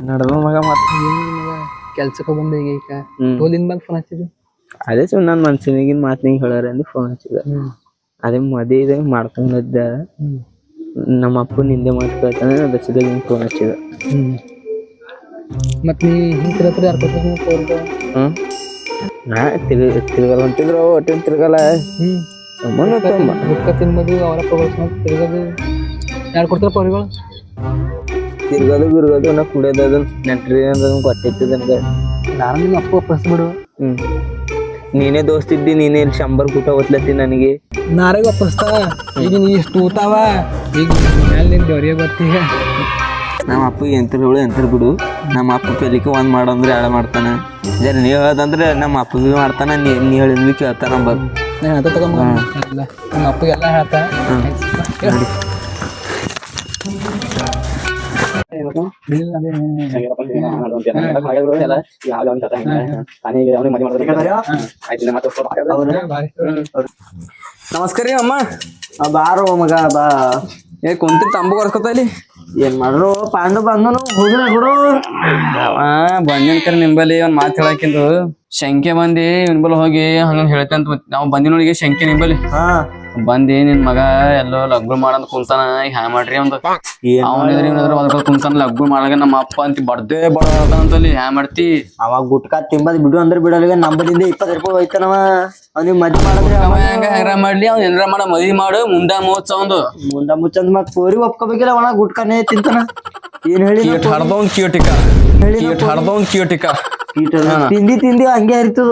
ನಡ್ದ ಮಗ ಮತ್ತೆ ಕೆಲ್ಸಕ್ಕೆ ಬಂದೆ ಈಗ. ಈಗ ತೋಲಿನ ಫೋನ್ ಹಚ್ಚಿದ್ವಿ ಅದೇ ಸುಮ್ ನನ್ ಮನ್ಸಿನಾಗಿನ ಮಾತ್ ನಿಂಗೆ ಹೇಳಾರ ಅಂದ್ರೆ ಫೋನ್ ಹಚ್ಚಿದ. ಅದೇ ಮದಿ ಇದೆ ಮಾಡ್ಕೊಂಡಿದ್ದ ನಮ್ಮ ಅಪ್ಪ ನಿಂದೆ ಮಾತು ಕೇಳ್ತಾನೆ ಬಸ್ಸಿದಾಗ ಹಿಂಗ್ ಫೋನ್ ಹಚ್ಚಿದ. ಮತ್ತೆ ಮತ್ ನೀ ಹಿಂಗೆ ತಿರತ್ರ ಯಾರು ಕೊಟ್ಟ ತೋರ್ದ ಹ್ಮ್. ನಾ ತಿರ್ಗ ತಿರ್ಗಲ್ಲ ಅಂತಿದ್ರು ಒಟ್ಟಿನ ತಿರ್ಗಲ್ಲ. ಸುಮ್ಮನೆ ತುಂಬ ಬುಕ್ಕ ತಿನ್ಬೋದು ಅವರಪ್ಪ ಗಳಿಸ್ಕೊಂಡು ತಿರ್ಗೋದು. ಯಾರು ಕೊಡ್ತಾರ ಪೌರಿಗಳು ತಿರ್ಗದು ಬಿರ್ಗದು ನಾ ಕುಡಿಯೋದು ಅದನ್ನ ನೆಂಟ್ರಿ ಅಂದ್ರೆ ಕೊಟ್ಟಿತ್ತು ನನಗೆ ನಾನು ಅಪ್ಪ ವಾಪಸ್ ಬಿಡು ಹ್ಮ್. ನೀನೇ ದೋಸ್ತಿದ್ದಿ ನೀನೇ ಇಲ್ಲಿ ಶಂಬರ್ ಕೂಟ ಓದ್ಲತ್ತಿ ನನಗೆ. ನಾರೇ ವಾಪಸ್ತಾ ಈಗ ನೀ ಇಷ್ಟು ಊತಾವ. ಈಗ ಮೇಲೆ ನಿನ್ ಗೌರಿಯ ಗೊತ್ತೀಗ ನಮ್ಮ ಅಪ್ಪ ಎಂತರ ಹೇಳು ಎಂತರ ಬಿಡು. ನಮ್ಮ ಅಪ್ಪ ಪೆಲಿಕೆ ಒಂದ್ ಮಾಡಂದ್ರೆ ಅಂದ್ರೆ ಮಾಡ್ತಾನೆ. ಜರ ನೀ ಹೇಳದಂದ್ರೆ ನಮ್ಮ ಅಪ್ಪ ಭೀ ಮಾಡ್ತಾನ ನೀ ನೀ ಹೇಳಿದ್ವಿ ಕೇಳ್ತಾನ ಬರ್ ನಾನು ಅದ ತಗೊಂಬ ನಿಮ್ಮ ಅಪ್ಪಗೆಲ್ಲ ಹೇಳ್ತಾ ನಮಸ್ಕಾರ ರೀ ಅಮ್ಮ ಬಾರೋ ಮಗ ಬಾ ಏ ಕುಂತಿ ತಂಬು ಕೊರ್ಸ್ಕೊತ ಇಲ್ಲಿ ಏನ್ ಮಾಡ್ರು? ಪಾಂಡು ಬಂದನು. ಹೋಗಿನ ಬಿಡು ಬಂದಿನ ಕರೆ ನಿಂಬಲ್ಲಿ ಒಂದ್ ಮಾತು ಹೇಳಕ್ಕಿಂದು ಶಂಕೆ ಬಂದಿ ನಿಂಬಲ್ ಹೋಗಿ ಹಂಗ ಹೇಳ್ತೆ ಅಂತ ನಾವು ಬಂದಿನೊಳಗೆ ಶಂಕೆ ನಿಂಬಲ್ಲಿ. ಬಂದಿ ನಿನ್ ಮಗ ಎಲ್ಲೋ ಲಗ್ಗು ಮಾಡಂತ ಕುಂತಾನ. ಈಗ ಹ್ಯಾ ಮಾಡ್ರಿ ಒಂದು ಅವನಿದ್ರೆ ಇವನಿದ್ರೆ ಕುಂತಾನ ಲಗ್ಗು ಮಾಡಾಗ ನಮ್ಮ ಅಪ್ಪ ಅಂತ ಬಡ್ದೇ ಬಡಂತಲ್ಲಿ ಹ್ಯಾ ಮಾಡ್ತಿ? ಅವಾಗ ಗುಟ್ಕಾ ತಿಂಬದ್ ಬಿಡು ಅಂದ್ರೆ ಬಿಡಲ್ಲ. ನಂಬಲಿಂದ ಇಪ್ಪತ್ ರೂಪಾಯಿ ಹೋಯ್ತಾನವ. ಅವ್ನಿಗೆ ಮದ್ವೆ ಮಾಡಿದ್ರೆ ಅವ ಹೆಂಗ ಹೆಂಗ ಮಾಡ್ಲಿ? ಅವ್ನ ಏನಾರ ಮಾಡ? ಮದ್ವಿ ಮಾಡು ಮುಂದ ಮೋಚ ಒಂದು ಮುಂದ ಮುಚ್ಚಂದ್ ಮತ್ ಕೋರಿ ಒಪ್ಕೋಬೇಕಿಲ್ಲ ಒಣ ಗುಟ್ಕಾನೇ. ತಿಂತಾನ? ಏನ್ ಹೇಳಿ ಕೀಟ್ ತಿಂಡಿ ಕೀಟಿಕ. ಕೀಟ್ ಹಡ್ದವ್ನ್ ಕೀಟಿಕ. ತಿಂದಿ ತಿಂದಿ ಹಂಗೆ ಇರ್ತದ.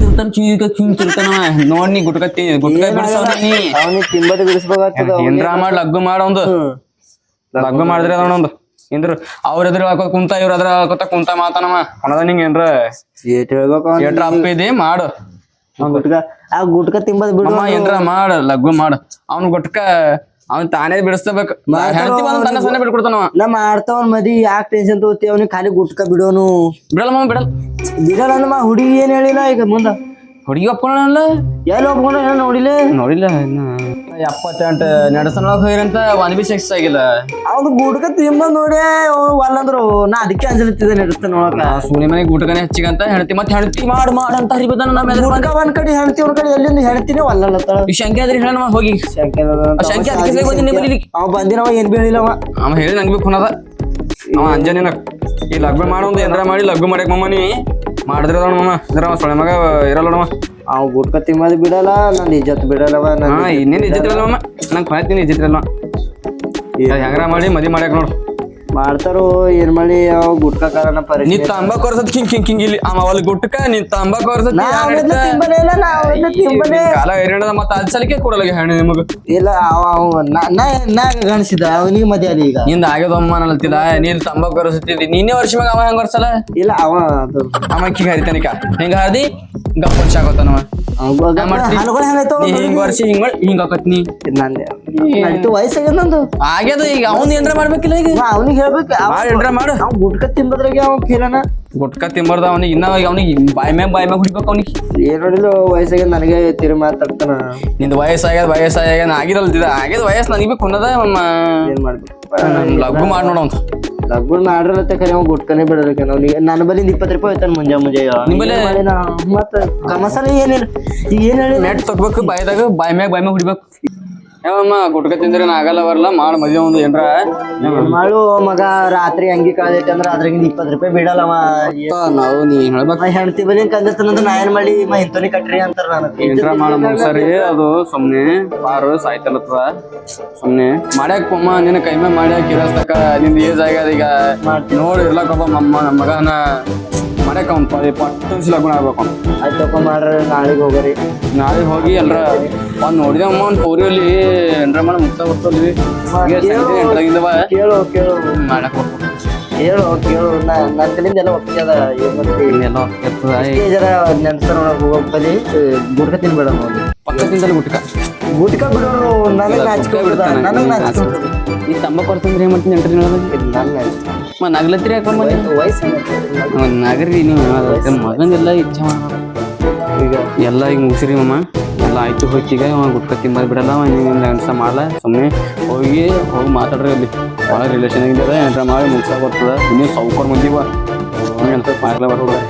ತಿಂತಾನ ಕಿಂಗ್ ತಿಂತಾನ. ನೋಡ್ ನೀ ಗುಟ್ಕ ತಿ ಗುಟ್ಕ ಬಿಡ್ಸೋದ ನೀ. ಅವನಿಗೆ ತಿಂಬದ್ ಬಿಡಿಸ್ಬೇಕಾಗ್ತದ ಏನ್ರ ಮಾಡ್ ಲಗ್ನ ಮಾಡ ಒಂದು ಲಗ್ನ ಮಾಡಿದ್ರೆ ಅದಣ್ಣ ಒಂದು ಇಂದ್ರ ಅವ್ರ ಎದ್ರ ಹಾಕೋತ್ ಕುಂತ ಇವ್ರ ಹಾಕೋತ ಕುಂತ ಮಾತಾನಮ್ಮ ಅನ್ನದ ನಿಂಗ ಏನ್ರ ಏಟ್ ಹೇಳ್ಬೇಕು ಏಟ್ರ ಅಪ್ಪ ಇದೆ ಮಾಡು. ಗುಟ್ಕ ಆ ಗುಟ್ಕ ತಿಂಬದ್ ಬಿಡು ಏನ್ರ ಮಾಡ ಲಗ್ಗು ಮಾಡು. ಅವ್ನ ಗುಟ್ಕ ಅವ್ನ್ ತಾನೇ ಬಿಡಿಸ್ಬೇಕು ಹೆಂಡತಿ ಬಂದ್ ತನ್ನ ಸಣ್ಣ ಬಿಡ್ಕೊಡ್ತಾನವ ನಾ ಮಾಡ್ತಾವನ್ ಮದಿ ಯಾಕೆ ಟೆನ್ಷನ್ ತಗೋತಿ? ಅವ್ನಿಗೆ ಖಾಲಿ ಗುಟ್ಕ ಬಿಡೋನು. ಬಿಡಲ್ಲ ಬಿಡಲ್ಲ. ಬಿಡಲ್ಲ ಅಂದ ಹುಡುಗಿ ಏನ್ ಹೇಳಿಲ್ಲ ಈಗ ಮುಂದ? ಹುಡುಗಿ ಒಪ್ಕೊಳ್ಳಲ್ಲ ಎಲ್ಲ ಒಪ್ಕೊಂಡ ಏನೋ ನೋಡಿಲ್ಲ? ನೋಡಿಲ್ಲ ಇನ್ನ. ಎಪ್ಪತ್ತೆಂಟು ನಡ್ಸನೊಳಗ್ ಹೋಗಿರಂತ ಒನ್ ಬಿ ಸೆಕ್ಸ್ ಆಗಿಲ್ಲ. ಅವ್ನು ಗುಡ್ಕ ತಿಮ್ಮ ನೋಡಿ ಅಲ್ಲಂದ್ರು ನಾ ಅದಕ್ಕೆ ಅಂಜಲತ್ತಿದ್ದೆ ನಡೆಸ್ತ ನೋಡಕ ಸೂನಿ ಮನೆ ಮನೆಗೆ ಗುಟ್ಕನೆ ಹೆಚ್ಚಿಗಂತ ಹೆಣ್ತಿ ಮತ್ತೆ ಹೆಣ್ತಿ ಮಾಡ್ ಮಾಡ್ ಅಂತ ಹರಿಬದನ ನಮ್ಮ ಒಂದ್ ಕಡೆ ಹೆಣ್ತಿ ಒಂದ್ ಕಡೆ ಎಲ್ಲಿಂದ ಹೆಣ್ತಿನೇ ಅಲ್ಲಲ್ಲ ಈ ಶಂಕೆ ಆದ್ರೆ ಹೇಳ ಹೋಗಿ. ಶಂಕೆ ಶಂಕೆ ಅದಕ್ಕೆ ಬಂದಿನಿ ಬರೀ ಅವ ಬಂದಿನವ ಏನ್ ಬಿ ಹೇಳಿಲ್ಲ ಅವ ಹೇಳಿ ನಂಗೆ ಬಿ ಖುನದ. ಅವ ಅಂಜನೇನ ಈ ಲಗ್ನ ಮಾಡೋ ಒಂದು ಏನಾರ ಮಾಡಿ ಲಗ್ನ ಮಾಡಕ್ ಮಮ್ಮ ನೀ ಮಾಡಿದ್ರೆ ನೋಡಮ್ಮ ಇದ್ರ ಮಗ ಇರಲ್ಲ ನೋಡಮ್ಮ ಅವ್ ಗುಟ್ಕ ತಿಂಬದ್ ಬಿಡಲ್ಲ ನನ್ನ ಇಜ್ಜತ್ ಬಿಡಲ್ಲವ ಹಾ ಇನ್ನೇನು ಇಜ್ಜತ್ ಇರಲ್ಲ ಮಮ್ಮ ನಂಗೆ ಕೊಯ್ತೀನಿ ಇಜ್ಜತ್ ಇರಲ್ಲ ಹೆಂಗಾರ ಮಾಡಿ ಮದಿ ಮಾಡ್ಯಾಕ ನೋಡು. ಮಾಡ್ತಾರೋ ಏನ್ ಮಾಡಿ ಅವ್ ಗುಟ್ಕ ಕಾರಣ ನೀ ಪರಿಸ್ಥಿತಿ ತಂಬಾಕ್ ವರ್ಷದ್ ಕಿಂಗ್ ಕಿಂಗ್ ಕಿಂಗ್ ಇಲ್ಲಿ ಅವ ಅವಲ್ ಗುಟ್ಕಾ ನೀ ನಾ ಇಲ್ಲ ನಾ ಅವೆಲ್ಲ ಕಾಲ ಎರಡದ ಮತ್ತೆ ಅದ್ ಸಲಿಕೆ ಕೊಡಲ್ಲ ಹೆಣ್ಣು ನಿಮಗ. ಇಲ್ಲ ಅವ ಅವ ನಾ- ನಾ ನಾ ಗಣಿಸಿದ ಅವನಿಗೆ ಮದ್ವೆ ಆದ ಈಗ. ನಿಂದ ಆಗ್ಯದಮ್ಮ ನೀ ನೀನ್ ತಂಬಾಕ್ ವರ್ಷತ್ತಿದ್ದಿ ನೀನೇ ವರ್ಷ ಮ್ಯಾಗ ಅವ ಹೆಂಗ್ ಕೊರ್ಸಲ್ಲ? ಇಲ್ಲ ಅವ ಅದು. ಅವ ಕಿಂಗ್ ಹರಿತಾನಿಕ ಹೆಂಗ ಹರಿದಿ ಗಪ್ಪ ವರ್ಷ ಹಿಂಗ್ ವರ್ಷ ಹಿಂಗ್ ಮಾಡಿ ಹಿಂಗ್ ಆಕತ್ ನೀ. ನಂದೆ. ನಡೀತು ವಯಸ್ಸಾಗ್ಯದ ನಂದು. ಆಗ್ಯದ ಈಗ. ಅವ್ನ್ ಏನ್ರ ಮಾಡ್ಬೇಕಿಲ್ಲ ಈಗ. ಅವನಿಗೆ ಹೇಳ್ಬೇಕು. ಏನ್ರ ಮಾಡು. ಅವ್ ಗುಟ್ಕ ತಿಂಬದ್ರಾಗೆ ಅವ ಫೇಲನ ಗುಟ್ಕ ತಿಂಬಾರ್ದ ಅವ್ನಿಗೆ. ಇನ್ನ ಅವನಿಗೆ ಬಾಯ್ ಮ್ಯಾಗ ಬಾಯ್ ಮ್ಯಾಗ ಹುಡಿಬೇಕು ಅವನಿಗೆ. ಏನ್ ವಯಸ್ಸಾಗ ನನಗೆ ತಿರು ಮಾತಾಡ್ತಾನ ನಿಂದ ವಯಸ್ಸಾಗ್ಯದ ವಯಸ್ಸಾಗ್ಯಾನ ಆಗಿರಲ್ದಿದ ಆಗ್ಯದ ವಯಸ್ಸು ನನಗೆ ಬೇಕು ಅನ್ನದ ಏನ್ ಮಾಡ್ಬೇಕು? ಲಘು ಮಾಡಿ ನೋಡವಂತ ಲಗ್ನ ಮಾಡ್ರಲತ್ತೆ ಖರೆ ಅವ ಗುಟ್ಕನೆ ಬಿಡೋದಕ್ಕೆ. ಅವ್ನಿಗೆ ನನ್ನ ಬಲಿಂದ ಇಪ್ಪತ್ತು ರೂಪಾಯಿ ಹೋಯ್ತಾನ ಮುಂಜಾ ಮುಂಜೆ ನಿಂಬಲ್ಲಿ? ಮತ್ತ ಕಮಸಲ ಏನಿಲ್ಲ. ಈಗ ಏನ್ ಹೇಳಿ ನೆಟ್ ತೊಟ್ಬೇಕು ಬಾಯ್ದಾಗ ಬಾಯ್ ಮ್ಯಾಗ ಬಾಯ್ ಮ್ಯಾಗ ಹುಡಿಬೇಕು. ಯಾವಮ್ಮ ಗುಟ್ಕ ತಿಂದ್ರೆ ಆಗಲ್ಲ ಬರಲ್ಲ ಮಾಡಿ ಮದುವೆ ಒಂದು ಏನ್ರ? ಏನ್ ಮಾಡು ಮಗ ರಾತ್ರಿ ಅಂಗಿ ಕಳೆದೈತೆ ಅಂದ್ರೆ ಅದ್ರಾಗಿಂದ ಇಪ್ಪತ್ ರೂಪಾಯಿ ಬಿಡಲ್ಲವ ನಾವು ನೀ ಹೇಳ್ಬೇಕು? ಹೆಂಡತಿ ಬಲಿ ಕಂದಿರ್ತಾನಂದ್ರ ನಾ ಏನ್ ಮಾಡಿ ಮ ಇಂತನಿ ಕಟ್ರಿ ಅಂತಾರ ನನಗೆ ಏನ್ರ ಮಾಡ ಸರಿ ಅದು ಸುಮ್ನೆ ಪಾರು ಸಾಯ್ತಲತ್ವ ಸುಮ್ನೆ ಮಾಡ್ಯಾಕ ಪಮ್ಮ ನಿನ್ನ ಕೈಮೆ ಮಾಡ್ಯಾಕ ಇರಸ್ತಕ ನಿಂದ ಏಜ್ ಆಗ್ಯದ ಈಗ. ನೋಡಿ ಇರ್ಲಕ್ಕ ಒಬ್ಬ ಮಮ್ಮ ನಮ್ಮ ಮಗನ. ಮಾಡ್ಯಾಕ ಅವ್ನ ಪದಿ ಲಗ್ನ ಆಗ್ಬೇಕು ಅವ್ನು. ಆಯ್ತಪ್ಪ ಮಾಡ್ರಿ ನಾಳೆಗೆ ಹೋಗ್ರಿ. ನಾಳೆ ಹೋಗಿ ಎಲ್ರ ಒಂದು ನೋಡಿದೆ ಅಮ್ಮ ಒಂದ್ ಪೌರಿಯಲ್ಲಿ ಏನ್ರ ಮಾಡಿ ಮುಕ್ತ ಬರ್ತಲ್ವಿ ಎಂಟದಾಗಿಂದವ ಕೇಳು ಕೇಳು ಮಾಡಕ್ ಬರ್ಬೇಕು ಹೇಳು ಕೇಳು. ನನ್ನ ಕಡೆಯಿಂದ ಎಲ್ಲ ಒಪ್ಪಿಗೆ ಅದ. ಏನು ಇರ್ತದ. ಈ ಜರ ನೆನ್ಸ್ತಾರ ಹೋಗಕ್ ಬಲಿ ಗುಡ್ಕ ತಿನ್ಬೇಡ ನೋಡಿ. ಪಕ್ಕದಿಂದಲೇ ಗುಟ್ಕ. ಗುಟ್ಕ ಬಿಡೋರು ನನಗೆ ನಾಚಿಕೆ ಬಿಡ್ತಾನೆ. ನನಗೆ ನಾಚಿಕೆ ನೀ ತಂಬಾಕು ಕೊಡ್ತಂದ್ರೆ ಏನ್ ಮಾಡ್ತೀನಿ ಎಂಟ್ರಿ. ಮ ನಗ್ಲತ್ರಿ ಯಾಕಮ್ಮ ನೀವು? ವಯಸ್ಸು ನಗರಿ ನೀವು ಮಗನಿಲ್ಲ ಇಚ್ಛೆ ಮಾಡ. ಈಗ ಎಲ್ಲ ಈಗ ಮುಗಿಸ್ರಿ ಮಮ್ಮ ಎಲ್ಲ ಆಯ್ತು ಹೋಯ್ತೀಗ ಅವ ಗುಟ್ಕ ತಿಂಬದ್ ಬಿಡಲ್ಲ ಅವ ನಿಮ್ಗೆ ಅನ್ಸ ಮಾಡಲ್ಲ ಸುಮ್ಮನೆ ಹೋಗಿ ಹೋಗಿ ಮಾತಾಡ್ರಿ ಅಲ್ಲಿ. ಭಾಳ ರಿಲೇಷನ್ ಆಗಿದ್ದಾರೆ ಎಂಟ್ರ ಮಾಡಿ ಮುಗ್ಸಾಕ್ ಬರ್ತದ. ಇನ್ನೂ ಸೌಕರ್ ಮಂದಿವ ಹಂಗಂತ ಮಾಡ್ಲಾ ಬರ್ಬೇಡ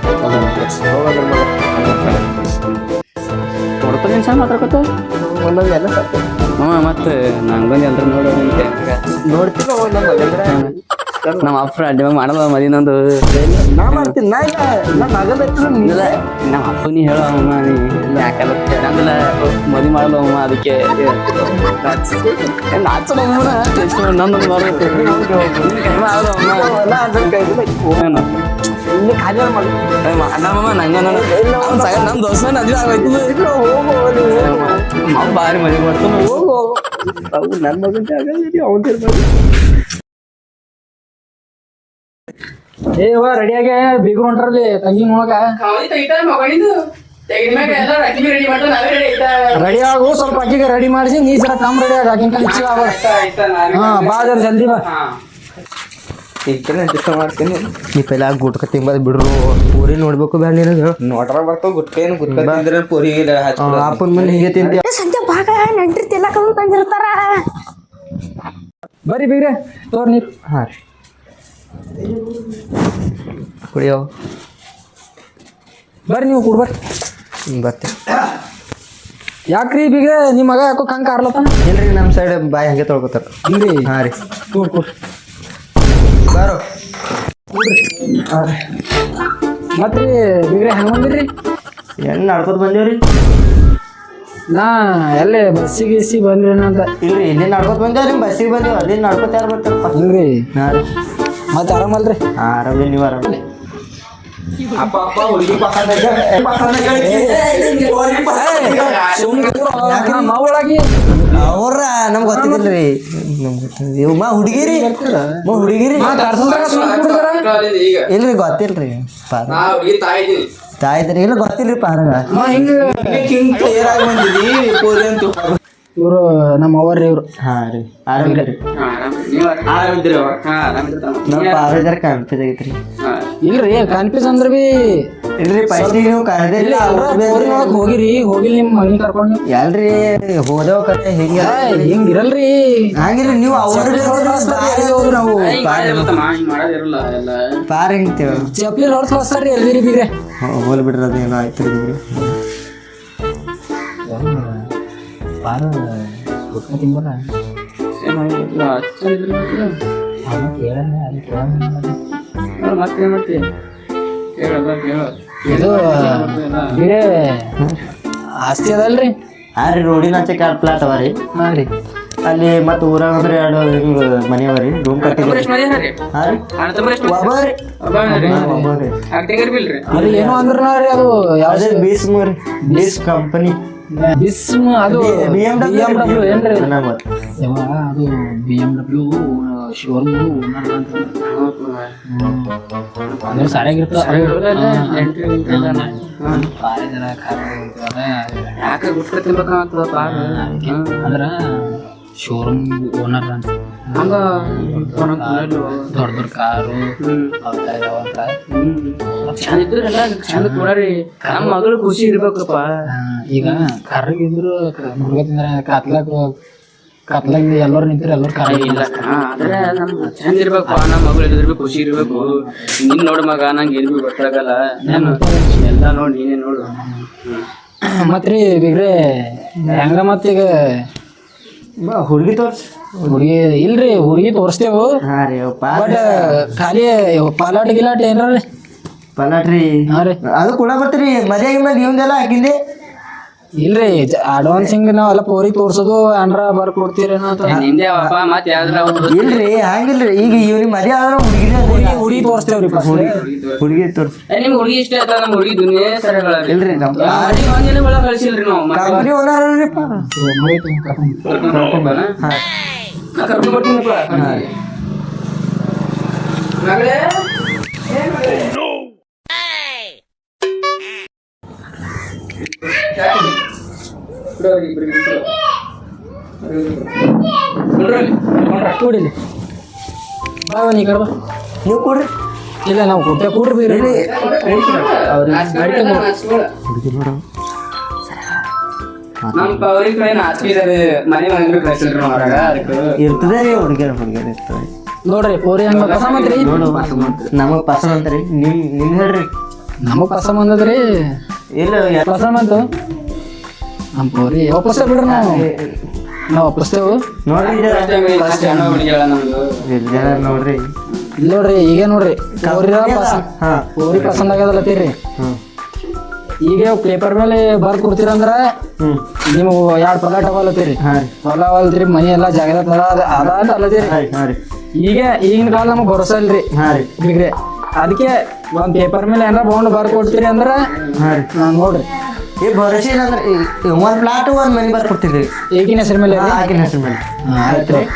ಕೊಡ್ತಾನೆ ಇನ್ಸ ಮಾತಾಡ್ಕೊತ ಒಂದೊಂದು ಎಲ್ಲ ಸತ್ತು ಹ್ಞೂ ಮತ್ತೆ ನಂಗೆ ಬಂದು ಎಲ್ಲರೂ ನೋಡೋ ನೋಡ್ತಿಲ್ಲ ಒಂದೊಂದು ನಮ್ಮ ಅಪ್ಪ ಅಡ್ಡಿ ಮಾಡಲ್ಲ ಮದಿನೊಂದು ನಾ ಮಾಡ್ತೀನಿ ನಾ ಇಲ್ಲ ನಾ ಮಗನ ಹತ್ರ ನೀ ಇಲ್ಲ ನಮ್ಮ ಅಪ್ಪ ನೀ ಹೇಳೋ ಅಮ್ಮ ನೀ ಯಾಕಲ್ಲ? ನಂದಲ್ಲ ಮದಿ ಮಾಡಲ್ಲ ಅಮ್ಮ ಅದಕ್ಕೆ ನಾಚಲ್ಲ ಅಮ್ಮನ ನಂದು ಬರುತ್ತೆ ಅಮ್ಮ ಇಲ್ಲಿ ಮಾಡಿ. ನಂಗೆ ನಮ್ಮ ಸಗ ನಮ್ಮ ದೋಸ್ತ ಮದುವೆ ಆಗೋಯ್ತು. ಅವ್ ಭಾರಿ ಮದುವೆ ಮಾಡ್ತಾನೆ. ಹೋಗು ಹೋಗು. ಅವು ನನ್ನ ಮಗನ ಜಾಗ ಇದೆ ಅವನ ತಿರ್ಬೋದು ಏ ವಾ ರೆಡಿಯಾಗೆ ಬೀಗ್ರು ಹೊಂಟ್ರಲ್ಲಿ ತಂಗಿ ನೋಡಕ ರೆಡಿ ಆಗು ಸ್ವಲ್ಪ ಅಕ್ಕಿಗೆ ರೆಡಿ ಮಾಡಿಸಿ ನೀ ಸರ ಕಮ್ ರೆಡಿ ಆಗ ಹಾ ಬಾ ಜರ ಜಲ್ದಿ ಬಾ. ಮಾಡ್ತೀನಿ. ನೀ ಪೈಲ ಗುಟ್ಕ ತಿಂಬದ್ ಬಿಡ್ರು ಪೂರಿ ನೋಡ್ಬೇಕು ಬ್ಯಾಡ ನಿನಗ ನೋಡ್ರ ಬರ್ತಾವ ಗುಟ್ಕ ಏನು ಗುಟ್ಕ ತಿಂದ್ರೆ ಪೂರಿ ಅಪ್ಪನ ಮನೆ ಹೀಗೆ ತಿಂತಿ ಸಂಜೆ ಭಾಗ ನೆಂಟ್ರಿ ತಿನ್ನಕ ಬಂದಿರ್ತಾರ. ಬರ್ರಿ ಬೀಗ್ರೆ ತೋರ್ ನೀರು. ಹಾ ಕುಡಿಯೋ? ಬರ್ರಿ ನೀವು ಕುಡ್ ಬರ್ರಿ. ಬರ್ತೆ ಯಾಕ್ರಿ ಬೀಗ್ರೆ ನಿಮ್ಮ ಮಗ ಯಾಕೋ ಕಂಗ್ ಕಾರ್ಲತ್ತ ಇಲ್ರಿ ನಮ್ಮ ಸೈಡ್ ಬಾಯಿ ಹಂಗೆ ತೊಳ್ಕೊತಾರ. ಇಲ್ರಿ? ಹಾ ರೀ. ಕೂಡ್ ಕೂಡ್ ಬಾರೋ ರೀ ಬಿಗ್ರೆ ಹೆಂಗೆ ಬಂದಿರಿ? ಹೆಂಗೆ ನಡ್ಕೊತ ಬಂದೇವ್ರಿ. ನಾ ಎಲ್ಲೇ ಬಸ್ಸಿಗೆ ಗಿಸ್ಸಿಗೆ ಬಂದ್ರಿ ಅಂತ. ಇಲ್ರಿ ಇಲ್ಲಿ ನಡ್ಕೊತ ಬಂದೇವ್ರಿ ಬಸ್ಸಿಗೆ ಬಂದೇವ್. ಅಲ್ಲಿ ನಡ್ಕೊತ ಯಾರು ಬರ್ತಾರಪ್ಪ? ಇಲ್ರಿ. ಹಾಂ ರೀ. ಮತ್ತೆ ಆರಾಮಲ್ರಿ? ಆರಾಮಿಲ್ಲ ನೀವು ಆರಾಮಲ್ಲಿ ಮಾವಳಾಗಿ ಅವ್ರ ನಮ್ಗೆ ಗೊತ್ತಿದ್ದಿಲ್ರಿ ನಮ್ಗೆ ಗೊತ್ತಿಲ್ಲ ಇವ್ ಮಾ ಹುಡುಗಿರಿ ಮಾ ಹುಡುಗಿರಿ ಇಲ್ರಿ ಗೊತ್ತಿಲ್ರಿ ತಾಯ್ದ್ರಿ ಇಲ್ಲ ಗೊತ್ತಿಲ್ರಿ ಪಾರಗ ಹಿಂಗ ಪೂರಿ ಅಂತ ಇವರು ನಮ್ಮ ಅವರ್ ಇವರು. ಹಾ ರೀ. ಆರಾಮಿದ್ರಿ ನಮ್ಮ ಕನ್ಫ್ಯೂಸ್ ಆಗೈತ್ರಿ. ಇಲ್ರಿ ಕನ್ಫ್ಯೂಸ್ ಅಂದ್ರ ಬಿ ಇಲ್ರಿ ನೀವು ಒಳಗ್ ಹೋಗಿರಿ ಹೋಗಿ ನಿಮ್ ಮನಿ ಕರ್ಕೊಂಡು ಎಲ್ರಿ ಹೋದೇವ್ ಕತೆ ಹಿಂಗೆ ಹಿಂಗ ಇರಲ್ರಿ. ಹಂಗಿರಿ ನೀವು ಅವ್ರ ನಾವು. ಪಾರ ಹಿಂಗ್ತೇವ. ಚಪ್ಲಿ ಹೊಡ್ಸ್ ಕಳ್ಸ್ತಾರ್ರಿ ಎಲ್ದಿರಿ ಬೀರೆ ಹೋಲ್ ಬಿಡ್ರಿ ಅದೇನೋ ಆಯ್ತು ತಿಂಬಲ್ಲ ಮತ್ತೆ ಮತ್ತೆ ಇದು ಆಸ್ತಿ ಅದಲ್ರಿ? ಹಾ ರೀ ರೋಡಿನ ಆಚೆ ಕಾರ್ ಪ್ಲಾಟ್ ಅವ ರೀ. ಹಾ ರೀ. ಅಲ್ಲಿ ಮತ್ತೆ ಊರಾಗ ಅಂದ್ರೆ ಎರಡು ಹಿಂಗ ಮನೆ ಅವ ರೀ ರೂಮ್ ರೀ. ಅದು ಏನೋ ಅಂದ್ರ ರೀ ಅದು ಯಾವ್ದೇ? ಬೀಸ್ ಮೂರಿ ಬೀಸ್ ಕಂಪನಿ ಅದು B M B M W ಏನ್ರಿ? ಯವ್ವ, ಅದು ಬಿ ಎಂ ಡಬ್ಲ್ಯೂ ಶೋರೂಮ್ ಅಂದ್ರೆ ಸರಿಯಾಗಿರ್ತದ. ಯಾಕೆ ಗುಟ್ಕ ಅಂದ್ರ ಶೋರೂಮ್ ಓನರ್ ಅಂತ. ಹಂಗ ದೊಡ್ಡ ದೊಡ್ಡ ಕಾರು ಚಂದ ಇದ್ರೆಲ್ಲ ಚಂದ ಕೊಡ್ರಿ ನಮ್ಮ ಮಗಳು ಖುಷಿ ಇರ್ಬೇಕಪ್ಪ. ಈಗ ಕರ್ರಗಿದ್ರು ಹುಡುಗ ತಿಂದ್ರೆ ಕತ್ಲಾಗ ಕತ್ಲಾಗ ಎಲ್ಲರೂ ನಿಂತಿರ ಎಲ್ಲರೂ ಕರ ಇಲ್ಲ ಅಂದ್ರೆ ಆದ್ರೆ ನಮ್ ಚಂದ ಇರ್ಬೇಕಪ್ಪ ನಮ್ಮ ಮಗಳು ಇದ್ರೆ ಖುಷಿ ಇರ್ಬೇಕು. ನಿನ್ ನೋಡು ಮಗ ನಂಗೆ ಎಲ್ಲಿ ಗೊತ್ತಾಗಲ್ಲ. ನಾನು ಎಲ್ಲ ನೋಡಿ ನೀನೇ ನೋಡು. ಮತ್ರಿ ಬಿಗ್ರೆ ಹೆಂಗ ಮತ್ತೀಗ? ಹುಡುಗಿ ತೋರ್ಸ್. ಹುಡುಗಿ ಇಲ್ರಿ ಹುಡುಗಿ ತೋರಿಸ್ತೇವು. ಹಾ ರೀ ಪಾ ಬಟ್ ಖಾಲಿ ಪಾಲಾಟ್ ಗಿಲಾಟ್ ಏನಾರ? ಪಲಾಟ್ ರೀ. ಹಾ ರೀ. ಅದು ಕೂಡ ಬರ್ತೀರಿ ಮದುವೆ ಮೇಲೆ ಇವಂದೆಲ್ಲ ಹಾಕಿಂದೆ? ಇಲ್ರಿ ಅಡ್ವಾನ್ಸ್ ಹಿಂಗ್ ನಾವೆಲ್ಲ ಪೋರಿ ತೋರ್ಸೋದು ಅಂದ್ರ ಬರ್ ಕೊಡ್ತೀರೇನೋ ಇಲ್ರಿ ಹಂಗಿಲ್ರಿ. ಈಗ ಇವ್ರಿ ಮದ್ವೆ ಆದ್ರೆ ಹುಡುಗಿ ಹುಡುಗಿ ತೋರಿಸ್ತೇವ್ರಿ ಹುಡುಗಿ ತೋರ್ಸ್. ನಿಮ್ ಹುಡುಗಿ ಇಷ್ಟ ಆಯ್ತಾ ನಮ್ಮ ಹುಡುಗಿ ದುನಿಯಾ ಸರಗಳ ಇಲ್ರಿ ನಮ್ಮ ಕಂಪ್ನಿ ಓನರ್ ಕೂಡಿಲಿ ಬಾ ನೀ ಕಡೆ ಬಾ ನೀವು ಕೊಡ್ರಿ ಇಲ್ಲ ನಾವು ಕೊಟ್ಟೆ ಕೂಡ್ರಿ ಬೀರಿ ಹುಡುಗಿ ನೋಡು ನಮ್ಮ ಅವ್ರಿಗೆ ಇರ್ತದೆ ರೀ ಹುಡುಗಿಯರ್ ಹುಡುಗಿಯರ್ ಇರ್ತದೆ ನೋಡ್ರಿ ಪೋರಿ ಹಂಗ ಪಸ ಮಂತ್ರಿ ನೋಡು ನಮಗ್ ಪಸಂದ್ ಅಂತ್ರಿ ನಿಮ್ ನಿಮ್ ಹೇಳ್ರಿ. ನಮಗ್ ಪಸ ಬಂದದ್ರಿ ಇಲ್ಲ ಪಸ ಬಂತು ನಮ್ ಪೋರಿ ಒಪ್ಪಿಸ್ತೇವೆ ಬಿಡ್ರಿ ನಾವು. ನಾವು ಒಪ್ಪಿಸ್ತೇವು ನೋಡ್ರಿ ನೋಡ್ರಿ ಇಲ್ಲಿ ನೋಡ್ರಿ. ಈಗ ನೋಡ್ರಿ. ಪೋರಿ ಪಸ ಹಾ. ಪೋರಿ ಪಸಂದ್ ಆಗ್ಯದಲ್ಲತ್ತೀರಿ ಹ್ಮ್. ಈಗ ಪೇಪರ್ ಮೇಲೆ ಬರ್ದ್ ಕೊಡ್ತೀರಂದ್ರ ನೀವು ಎರಡ್ ಪಗಾಟ ಅವಲತ್ತೀರಿ ಹಾ ರೀ. ಹೊಲ ಅವಲ್ತೀರಿ ಮನಿ ಎಲ್ಲಾ ಜಾಗ ಅದ ಅಂತ ಅಲ್ಲದಿರಿ. ಈಗ ಈಗಿನ ಕಾಲ ನಮಗ್ ಭರೋಸಾ ಇಲ್ರಿ ರೀ. ಬಿಗ್ರಿ ಅದಕ್ಕೆ ಒಂದ್ ಪೇಪರ್ ಮೇಲೆ ಏನಾರ ಬೌಂಡ್ ಬರ್ ಕೊಡ್ತೀರಿ ಅಂದ್ರ ನೋಡ್ರಿ. ಈ ಭರೋಸೆ ಇಲ್ಲ ಅಂದ್ರೆ ಒಂದ್ ಪ್ಲಾಟ್ ಒಂದ್ ಮನಿ ಬರ್ಕೊಡ್ತಿದ್ರಿ ಈಗಿನ ಹೆಸರು ಮೇಲೆ ರೀ? ಆಗಿನ ಹೆಸರು ಮೇಲೆ. ಆಯ್ತು ಆಯ್ತ್ರಿ.